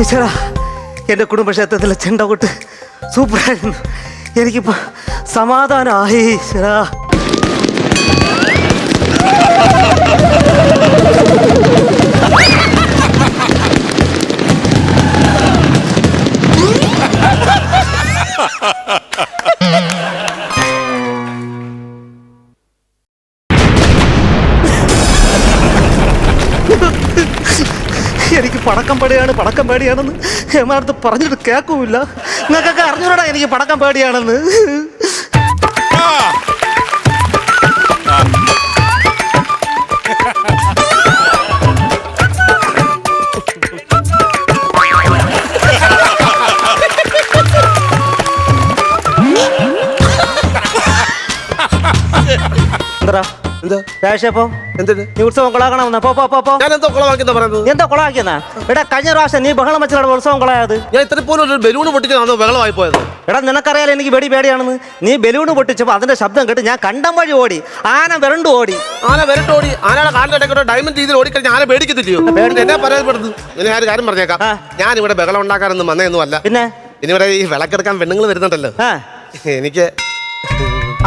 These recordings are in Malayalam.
ഈശ്വരാ എന്റെ കുടുംബക്ഷേത്രത്തിലെ ചെണ്ടകൊട്ട് സൂപ്പറായിരുന്നു. എനിക്കിപ്പോൾ സമാധാനമായി ഈശ്വരാ. എനിക്ക് പടക്കം പേടിയാണ് പടക്കം പേടിയാണെന്ന് എമാർത്ത് പറഞ്ഞിട്ട് കേൾക്കൂല നിങ്ങൾക്കൊക്കെ അറിഞ്ഞൂടാ എനിക്ക് പടക്കം പേടിയാണെന്ന്. എന്താ എന്താ രാശപ്പോ എന്തിന്? നീ ഉത്സവം കൊളാക്കണമെന്നാ? പോ പോ പോ പോ. ഞാൻ എന്തോ കുളമാക്കിയെന്നാ പറയുന്നത്? നീ എന്താ കൊളാക്കിയെന്നാ എടാ കഴിഞ്ഞ പ്രാവശ്യം നീ ബഹളം വെച്ചാണ് ഉത്സവം കൊളായത്. ഞാൻ ഇത്ര പോലും ഒരു ബലൂൺ പൊട്ടിച്ചാണോ ബഹളമായി പോയത്? എടാ നിനക്കറിയാലോ എനിക്ക് വെടി പേടിയാണെന്ന്. നീ ബലൂൺ പൊട്ടിച്ചപ്പോൾ അതിന്റെ ശബ്ദം കേട്ട് ഞാൻ കണ്ടം വഴി ഓടി ആന വിരണ്ടു ഓടി. ആന വരട്ട് ഓടി ആനയുടെ കാലിന്റെ ഡയമണ്ട് രീതിയിൽ ഓടിക്കഴിഞ്ഞാൽ ആന പേടിക്കത്തില്ലയോ. എന്നെ പരാതിപ്പെടുന്നു. ഞാൻ കാര്യം പറഞ്ഞേക്കാം. ഞാൻ ഇവിടെ ബഹളം ഉണ്ടാക്കാനൊന്നും വന്നേന്നും അല്ല പിന്നെ? ഇനി ഇവിടെ ഈ വിളക്കെടുക്കാൻ പെണ്ണുങ്ങൾ വരുന്നുണ്ടല്ലോ. എനിക്ക്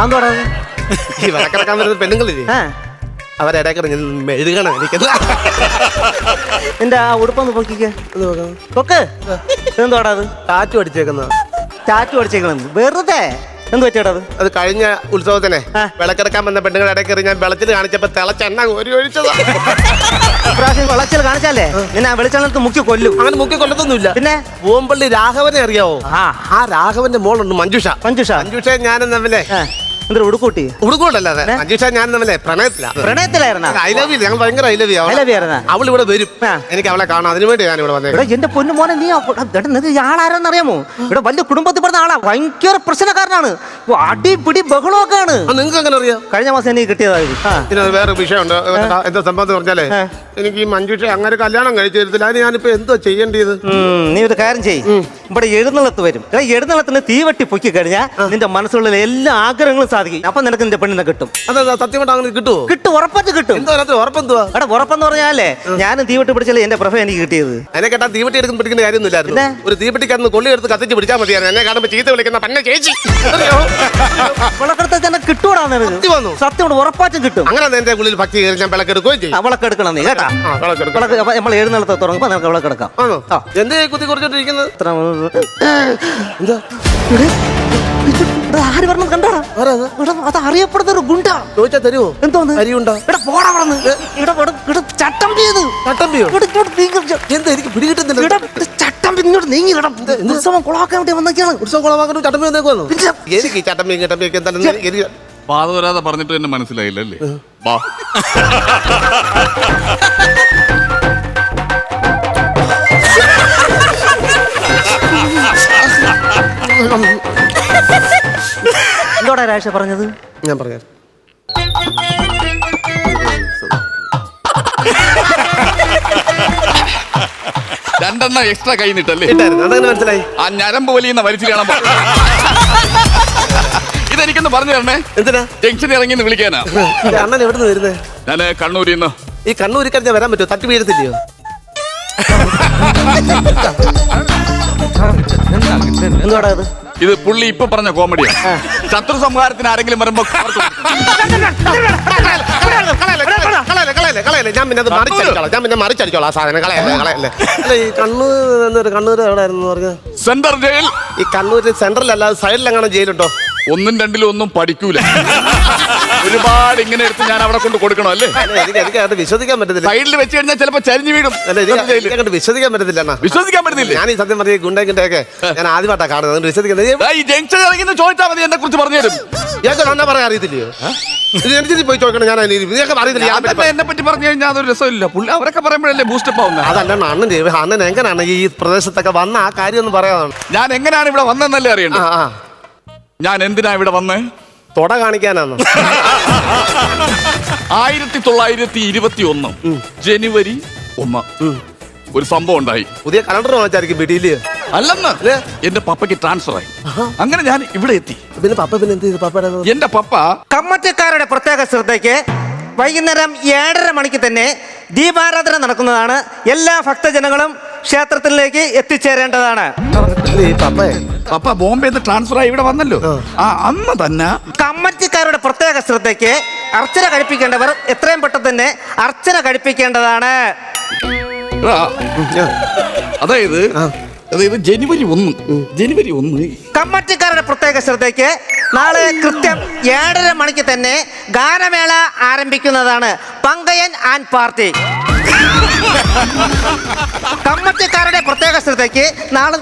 അന്തോടാ ഈ വിളക്കെടുക്കാൻ വരുന്ന പെണ്ണുങ്ങളില്ലേ? ആ. അവരിടയ്ക്കിടെ ഞാൻ മെഴുകണം എനിക്ക് നിന്റെ ആ ഉടുപ്പൊന്ന് പൊക്കിക്ക്? പൊക്ക്. എന്തോടാ അത്? കാറ്റ് അടിച്ചേക്കുന്ന ചാറ്റു അടിച്ചേക്കണെന്ന്. വെറുതെ. എന്ത് പറ്റിയടാ അത്? അത് കഴിഞ്ഞ ഉത്സവത്തിനെ ആ. വിളക്കെടുക്കാൻ വന്ന പെണ്ണുങ്ങളുടെ ഇടയ്ക്ക് ഞാൻ വെളത്തിൽ കാണിച്ചപ്പോ തിളച്ചെണ്ണ ഒരു ഒഴിച്ചതാ. ഇപ്രാവശ്യം വെള്ളച്ചിൽ കാണിച്ചാലേ? നിന്നെ ആ വെളിച്ചെണ്ണത്ത് മുക്കി കൊല്ലും. അങ്ങനെ മുക്കി കൊല്ലത്തൊന്നുമില്ല. പിന്നെ? ഓമ്പള്ളി രാഘവനെ അറിയാവോ? ആ. ആ രാഘവന്റെ മോളുണ്ട് മഞ്ജുഷ. മഞ്ജുഷ. മഞ്ജുഷ ഞാനും തമ്മിലെ ആ. എന്തൊരു ഉടുക്കൂട്ടി? ഉടുക്കൂടല്ലാതെ മഞ്ജുഷ ഞാൻ തമ്മിലെ പ്രണയത്തില. പ്രണയത്തിലായിരുന്ന? ഐ ലവ് ഞങ്ങൾ ഭയങ്കര I love I love you ആയിരുന്നാ? അവൾ ഇവിടെ വരും. ആ. എനിക്ക് അവളെ കാണാം. അതിനു വേണ്ടി ഞാൻ ഇവിടെ വന്നേ. ഇവിടെ എന്റെ പൊന്നു മോനെ നീ ആ- എടാ, നിനക്ക് ഈ ആളാരെന്നറിയാമോ ഇവിടെ വലിയ കുടുംബത്തിൽ പറഞ്ഞ ആളാ. ഭയങ്കര പ്രശ്നക്കാരനാണ്. ഓ, അടിപിടി ബഹളമൊക്കെയാണ്. നിങ്ങൾക്ക് അങ്ങനെ അറിയാം? കഴിഞ്ഞ മാസം എനിക്ക് കിട്ടിയതായിരുന്നു ആ. പിന്നെ വേറെ വിഷയമുണ്ട്. എന്താ സംഭവം എന്ന് പറഞ്ഞാലേ. എനിക്ക് ഈ മഞ്ജുഷ അങ്ങനെ കല്യാണം കഴിച്ചു തരത്തില്ല അതിന് ഞാനിപ്പോ എന്തോ ചെയ്യേണ്ടത് നീ ഒരു കാര്യം ചെയ്യ്. ഇവിടെ എഴുന്നള്ളത്ത് വരും. എഴുന്നള്ളത്തിന് തീവട്ടി പൊക്കി കഴിഞ്ഞാൽ നിന്റെ മനസ്സിലുള്ള എല്ലാ ആഗ്രഹങ്ങളും സാധിക്കും. അപ്പൊ നിനക്ക് നിന്റെ പെണ്ണിനെ കിട്ടും. അതെ സത്യം കൊണ്ട് അങ്ങനെ കിട്ടുമോ കിട്ടും ഉറപ്പായിട്ട് കിട്ടും. ഉറപ്പെന്തുവാ? എടാ ഉറപ്പെന്ന് പറഞ്ഞാലേ ഞാനും തീവട്ടി പിടിച്ചല്ലേ എന്റെ പ്രഭ എനിക്ക് കിട്ടിയത്. അതിനെ കേട്ടാ തീവട്ടി എടുക്കുന്ന പിടിക്കുന്ന കാര്യമൊന്നുമില്ലായിരുന്നു? ഒരു തീവട്ടിക്കന്ന് കൊള്ളി എടുത്ത് കത്തിച്ച് പിടിച്ചാൽ മതിയായിരുന്നു. എന്നെ കാണുമ്പോ ചീത്ത വിളിക്കുന്ന പന്നെ ചേച്ചി. വിളക്കെടുത്ത് തന്നെ കിട്ടൂടാ നിനക്ക്. സത്യം ഉറപ്പാച്ചും ഉറപ്പായിട്ടും കിട്ടും. അങ്ങനെ എന്റെ ഉള്ളിൽ ഭക്തി കയറി ഞാൻ വിളക്കെടുക്കുകയും ചെയ്യും. വിളക്കെടുക്കണം നീ കേട്ടാ. ആ. വിളക്കെടുക്കും വിളക്ക് അപ്പൊ നമ്മൾ എഴുന്നള്ളത്ത് തുടങ്ങുമ്പോ നമുക്ക് വിളക്കെടുക്കാം ആണോ? ആ. എന്തേ കുത്തി കുറിച്ചോണ്ടിരിക്കുന്നത്? ഇത്ര എന്താ? ഇവിടെ, ഇവിടെ ആര് പറഞ്ഞു കണ്ടാ? ആരാ അത്? ഇവിടെ അത് അറിയപ്പെടുന്ന ഒരു ഗുണ്ട. ചോദിച്ചാ തരുമോ എന്തോന്ന്? അരിയുണ്ടോ? ഇവിടെ പോടാ വളർന്ന് ഇവിടെ ഇവിടെ ഇവിടെ ചട്ടം ചെയ്ത് ചട്ടമ്പിയോ? ഇവിടെ ഇങ്ങോട്ട് നീങ്ങി. എന്താ എനിക്ക് പിടികിട്ടുന്നില്ല ഇവിടെ ഇവിടെ ചട്ടം ഇങ്ങോട്ട് നീങ്ങി. ഇടം ഉത്സവം കുളമാക്കാൻ വേണ്ടി വന്നൊക്കെയാണ് ഉത്സവം കുളമാക്കാൻ ചട്ടമ്പി പിന്നെ എനിക്ക് ഈ എന്തായാലും പാതവരാതെ പറഞ്ഞിട്ട് തന്നെ മനസ്സിലായില്ലേ ബാ. എന്തോടാ രാഴ്ച പറഞ്ഞത്? ഞാൻ പറഞ്ഞു രണ്ടെണ്ണം എക്സ്ട്രാ കൈ നിട്ടല്ലേ? അതങ്ങനെ മനസ്സിലായി? ആ ഞരമ്പ് വലിയുന്ന വലിച്ചു കാണാൻ ഇതെനിക്കൊന്ന് പറഞ്ഞു തരണേ. എന്തിനാ? ജംഗ്ഷൻ ഇറങ്ങി എന്ന് വിളിക്കാനാ. അണ്ണൻ എവിടെ നിന്ന് വരുന്നത് ഞാൻ കണ്ണൂരിൽ നിന്ന്. ഈ കണ്ണൂരി കഴിഞ്ഞാൽ വരാൻ പറ്റുമോ? തട്ടി വീഴത്തില്ലയോ? അത്? ഇത് പുള്ളി ഇപ്പൊ പറഞ്ഞ കോമഡിയാ. ശത്രു സംഹാരത്തിന് ആരെങ്കിലും വരുമ്പോ അവർക്ക് കളയല്ലേ. ഞാൻ പിന്നെ അത് മറിച്ചടിച്ചോളാം ഞാൻ പിന്നെ മറിച്ചടിച്ചോളാം ആ സാധനം കളയല്ലേ കളയല്ലേ അല്ല ഈ കണ്ണൂർ എന്നൊരു കണ്ണൂർ എവിടെ ആയിരുന്നു പറഞ്ഞത് സെന്റർ ജയിൽ. ഈ കണ്ണൂർ സെൻട്രലല്ലാതെ സൈഡിലെങ്ങാനും ജയിലുണ്ടോ? ഒന്നും രണ്ടിലും ഒന്നും പഠിക്കൂല. ഒരുപാട് ഇങ്ങനെ എടുത്ത് ഞാൻ അവിടെ കൊണ്ട് കൊടുക്കണോ അല്ലേ? അല്ല, എനിക്ക് എനിക്ക് അത് വിശ്വസിക്കാൻ പറ്റത്തില്ല. സൈഡിൽ വെച്ച് കഴിഞ്ഞാൽ ചിലപ്പോ ചരിഞ്ഞു വീഴും. അല്ല എനിക്ക് എനിക്ക് അങ്ങോട്ട് വിശ്വസിക്കാൻ പറ്റത്തില്ല അണ്ണാ. വിശ്വസിക്കാൻ പറ്റുന്നില്ലേ ഞാൻ ഈ സത്യം പറഞ്ഞ ഗുണ്ടകിന്റെ ഒക്കെ ഞാൻ ആദ്യമായിട്ടാ കാണുന്നത്. അതുകൊണ്ട് വിശ്വസിക്കുന്നത് ദാ ഈ ജംഗ്ഷൻ ഇറങ്ങി ചോദിച്ചാൽ മതി എന്നെ കുറിച്ച് പറഞ്ഞു തരും. ഇയാൾക്ക് അണ്ണാ പറയാൻ അറിയത്തില്ലയോ? ഇത് എനിക്ക് പോയി ചോദിക്കണം ഞാൻ അതിന്? ഇതൊക്കെ അറിയത്തില്ല ഞാൻ എന്നെ പറ്റി പറഞ്ഞു കഴിഞ്ഞാൽ അതൊരു രസമില്ല. പുള്ളി അവരൊക്കെ പറയുമ്പോഴല്ലേ ബൂസ്റ്റപ്പ് ആവുന്നത് അതല്ല അണ്ണൻ അണ്ണൻ എങ്ങനെയാണ് ഈ പ്രദേശത്തൊക്കെ വന്ന ആ കാര്യം ഒന്ന് പറയാതാണ് ഞാൻ എങ്ങനെയാണ് ഇവിടെ വന്നതെന്നല്ലേ ആ ആ. ഞാൻ എന്തിനാ ഇവിടെ വന്നേ? തൊട കാണിക്കാനാണ് ആയിരത്തി തൊള്ളായിരത്തി ഇരുപത്തി ഒന്ന് ജനുവരി ഒന്ന്. ഒരു സംഭവം ഉണ്ടായി. പുതിയ കലണ്ടർ വാങ്ങിച്ചായിരിക്കും വീട്ടിൽ അല്ലെന്ന്. എന്റെ പപ്പയ്ക്ക് ട്രാൻസ്ഫർ ആയി. അങ്ങനെ ഞാൻ ഇവിടെ എത്തി. പിന്നെ പപ്പ പിന്നെ എന്ത് ചെയ്തു? പപ്പയുടെ എന്റെ പപ്പ കമ്മറ്റക്കാരുടെ പ്രത്യേക ശ്രദ്ധയ്ക്ക് വൈകുന്നേരം ഏഴര മണിക്ക് തന്നെ ദീപാരാധന നടക്കുന്നതാണ്. എല്ലാ ഭക്തജനങ്ങളും ക്ഷേത്രത്തിലേക്ക് എത്തിച്ചേരേണ്ടതാണ്. പപ്പേ പപ്പ ബോംബെ ട്രാൻസ്ഫർ ആയി ഇവിടെ വന്നല്ലോ. ആ. അന്ന് തന്നെ കമ്മറ്റിക്കാരുടെ പ്രത്യേക ശ്രദ്ധയ്ക്ക് അർച്ചന കഴിപ്പിക്കേണ്ടവർ എത്രയും പെട്ടെന്ന് തന്നെ അർച്ചന കഴിപ്പിക്കേണ്ടതാണ്. അതായത് അതായത് ജനുവരി ഒന്ന് ജനുവരി ഒന്ന് കമ്മറ്റിക്കാരുടെ പ്രത്യേക ശ്രദ്ധയ്ക്ക് നാളെ കൃത്യം ഏഴര മണിക്ക് തന്നെ ഗാനമേള ആരംഭിക്കുന്നതാണ് പങ്കയൻ ആൻഡ് പാർട്ടി. കമ്മറ്റിക്കാരുടെ പ്രത്യേക ശ്രദ്ധയ്ക്ക് നാളെ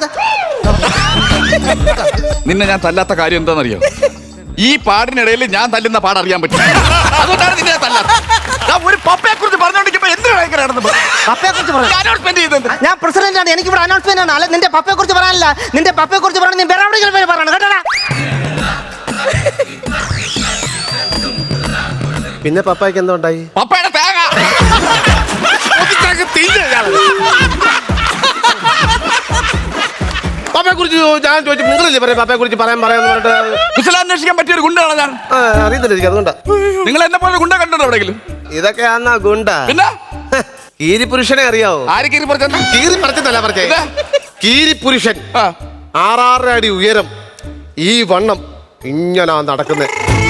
നിന്നെ ഞാൻ തല്ലാത്ത കാര്യം എന്താണെന്നറിയോ? ഈ പാടിനിടയിൽ ഞാൻ തല്ലുന്ന പാടറിയാൻ പറ്റും. അതുകൊണ്ടാണ് നിന്നെ തല്ലാത്ത ഒരു പപ്പയെ കുറിച്ച് പറഞ്ഞോണ്ടിരിക്കുമ്പോ എന്തിനാണ് പപ്പയെ കുറിച്ച് അനൗൺസ്മെന്റ് ചെയ്തത് ഞാൻ പ്രസിഡന്റ് ആണ് എനിക്ക് ഇവിടെ അനൗൺസ്മെന്റ് ആണ്. അല്ല നിന്റെ പപ്പയെ കുറിച്ച് പറയാനല്ല. നിന്റെ പപ്പയെ കുറിച്ച് പറയണം നീ വേറെ പറയണം പിന്നെ പപ്പായ്ക്ക് എന്താ ഉണ്ടായി? പപ്പയുടെ പപ്പയെ കുറിച്ച് ഞാൻ ചോദിച്ചു നിങ്ങളല്ലേ പറയാം പപ്പയെ കുറിച്ച് പറയാൻ പറയാന്ന് പറഞ്ഞിട്ട് കുശലാന്വേഷിക്കാൻ പറ്റിയ ഒരു ഗുണ്ടയാണ് ഞാൻ. ആ, അറിയത്തില്ല എനിക്ക് അതുകൊണ്ടാ. നിങ്ങൾ എന്നെ പോലെ ഗുണ്ട കണ്ടോ എവിടെയെങ്കിലും? ഇതൊക്കെയാന്നാ ഗുണ്ട. പിന്നെ? കീരി പുരുഷനെ അറിയാവോ? ആര് കീറി പറഞ്ഞു കീരി പറഞ്ഞതല്ല പറഞ്ഞേ. ഇതാ. കീരി പുരുഷൻ ആ. ആറാറര അടി ഉയരം. ഈ വണ്ണം ഇങ്ങനെ നടക്കുന്നത്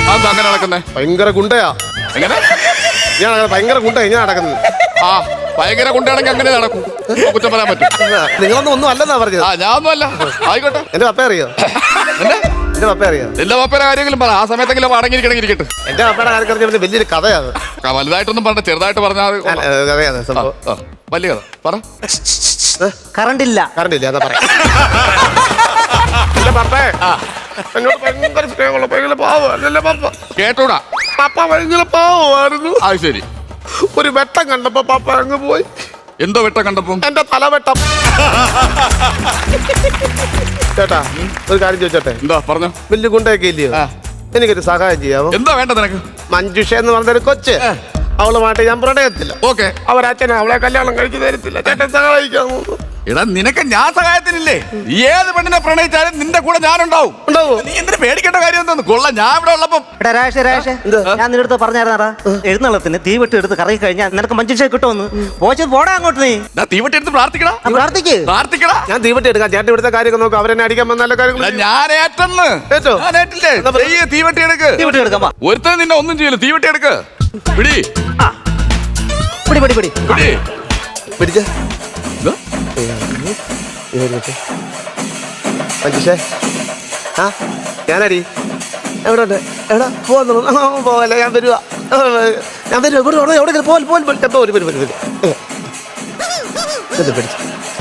അതെന്താ അങ്ങനെ നടക്കുന്നേ? ഭയങ്കര ഗുണ്ടയാ. എങ്ങനെ? ഞാൻ അങ്ങനെ ഭയങ്കര ഗുണ്ട ഞാൻ നടക്കുന്നത്. ആ. ഭയങ്കര കുണ്ടാണെങ്കിൽ അങ്ങനെ നടക്കും. കുറ്റം പറയാൻ പറ്റും. നിങ്ങളൊന്നും ഒന്നും അല്ലെന്നാ പറഞ്ഞത്? ആ ഞാൻ ഒന്നുമല്ല ആയിക്കോട്ടെ. എന്റെ പപ്പ അറിയോ? എന്റെ എന്റെ പപ്പ അറിയോ? എല്ലാ പപ്പയുടെ കാര്യങ്ങളും പറ. ആ സമയത്തെങ്കിലും അടങ്ങിയിരിക്കണമെങ്കിൽ ഇരിക്കട്ടെ. എന്റെ പപ്പയുടെ കാര്യം പറഞ്ഞ വലിയൊരു കഥയാണ്. വലുതായിട്ടൊന്നും പറഞ്ഞ ചെറുതായിട്ട് പറഞ്ഞാൽ കഥയാണ് സംഭവം. വലിയ കഥ. പറ. കറണ്ട് ഇല്ല കറണ്ട് ഇല്ല അതാ പറയാം. എന്റെ പപ്പേ എന്നോട് ഭയങ്കര സ്നേഹമുള്ള ഭയങ്കര പാവല്ലേ പപ്പ? കേട്ടൂടാ. പപ്പ ഭയങ്കര പാവമായിരുന്നു. അത് ശരി. ഒരു വെട്ടം കണ്ടപ്പോ പാപ്പ അങ്ങ് പോയി. എന്തോ വെട്ടം കണ്ടപ്പോ? എന്റെ തലവെട്ടം ചേട്ടാ ഒരു കാര്യം ചോദിച്ചോട്ടെ? എന്താ പറഞ്ഞോ. വലിയ ഗുണ്ടയൊക്കെ ഇല്ലയോ? എനിക്കൊരു സഹായം ചെയ്യാമോ? എന്താ വേണ്ട നിനക്ക്? മഞ്ജുഷ എന്ന് പറഞ്ഞൊരു കൊച്ച്. അവളുമായിട്ട് ഞാൻ പ്രണയത്തില്ല ഓക്കെ. അവരച്ഛനെ അവളെ കല്യാണം കഴിച്ചു തരത്തില്ല. ചേട്ടൻ സഹായിക്കാമോ? എടാ നിനക്ക് ഞാൻ സഹായത്തിനില്ലേ നീ ഏത് പെണ്ണിനെ പ്രണയിച്ചാലും നിന്റെ കൂടെ ഞാനുണ്ടാവും. ഉണ്ടാവും? നീ എന്തിനു പേടിക്കേണ്ട കാര്യം എന്താന്ന്? കൊള്ളാം ഞാൻ ഇവിടെ ഉള്ളപ്പം. എടാ ഞാൻ നിന്റെ അടുത്ത് പറഞ്ഞായിരുന്നാടാ. എഴുന്നള്ളത്തിന് തീവെട്ടി എടുത്ത് കറങ്ങി കഴിഞ്ഞാൽ നിനക്ക് മഞ്ചുഷ കിട്ടുമെന്ന്. പോച്ചത് പോടാ അങ്ങോട്ട് നീ. ഞാൻ തീവട്ടി എടുത്ത് പ്രാർത്ഥിക്കടാ. പ്രാർത്ഥിക്ക്. പ്രാർത്ഥിക്കടാ. ഞാൻ തീവെട്ടി എടുക്കാം. ചേട്ടൻ ഇവിടുത്തെ കാര്യമൊക്കെ നോക്കും. അവരെന്നെ അടിക്കാൻ വന്ന കാര്യങ്ങൾ ഞാൻ ഏറ്റെന്ന്. ഏറ്റോ? ഞാൻ ഏറ്റില്ലേ? തീവട്ടി എടുക്ക്. തീവെട്ടി എടുക്കാം ഒരുത്തൻ നിന്നെ ഒന്നും ചെയ്യില്ല. തീവെട്ടി എടുക്ക്. പിടി. പിടി പിടി പിടി. പിടി. മഞ്ജുഷേ ആ ഞാനടി. എവിടെ ഉണ്ട് എവിടെ പോകുന്നു പോകല്ല ഞാൻ വരുക ഞാൻ വരുക ഇവിടെ ഇവിടെ എവിടെ പോൽ പോൽ പോൽ എന്തോ ഒരു വരും വരും വരും ഇത് പിടിച്ച്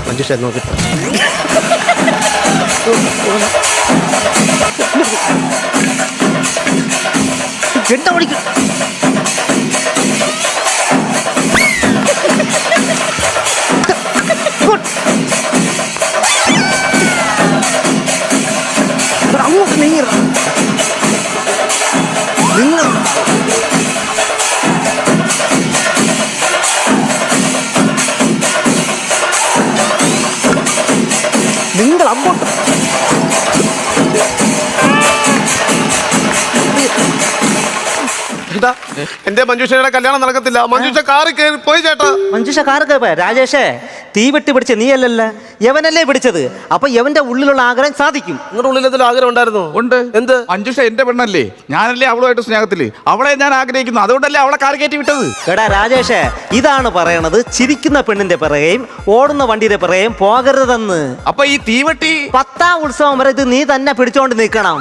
മഞ്ജുഷ നോക്കിട്ട് എന്റെ മണിക്ക് അങ്ങോട്ട് നീങ്ങ നിങ്ങൾ നിങ്ങൾ എന്റെ മഞ്ജുഷയുടെ കല്യാണം നടക്കത്തില്ല. മഞ്ജുഷ കാറി കയറി പോയി ചേട്ടാ. മഞ്ജുഷ കാർക്ക് പോയ? രാജേഷേ തീ വെട്ടി പിടിച്ച നീയല്ലല്ല യവനല്ലേ പിടിച്ചത്. അപ്പൊ യവന്റെ ഉള്ളിലുള്ള ആഗ്രഹം സാധിക്കും. നിങ്ങളുടെ ഉള്ളിൽ എന്തെങ്കിലും ആഗ്രഹം ഉണ്ടായിരുന്നു? ഉണ്ട്. എന്ത്? മഞ്ജുഷ എന്റെ പെണ്ണല്ലേ? ഞാനല്ലേ അവളുമായിട്ട് സ്നേഹത്തിൽ? അവളെ ഞാൻ ആഗ്രഹിക്കുന്നു. അതുകൊണ്ടല്ലേ അവളെ കാർ കയറ്റി വിട്ടത്? എടാ രാജേഷേ ഇതാണ് പറയണത്. ചിരിക്കുന്ന പെണ്ണിന്റെ പിറകെയും ഓടുന്ന വണ്ടിയുടെ പിറകെയും പോകരുതെന്ന്. അപ്പൊ ഈ തീവെട്ടി പത്താം ഉത്സവം വരെ ഇത് നീ തന്നെ പിടിച്ചോണ്ട് നിൽക്കണം!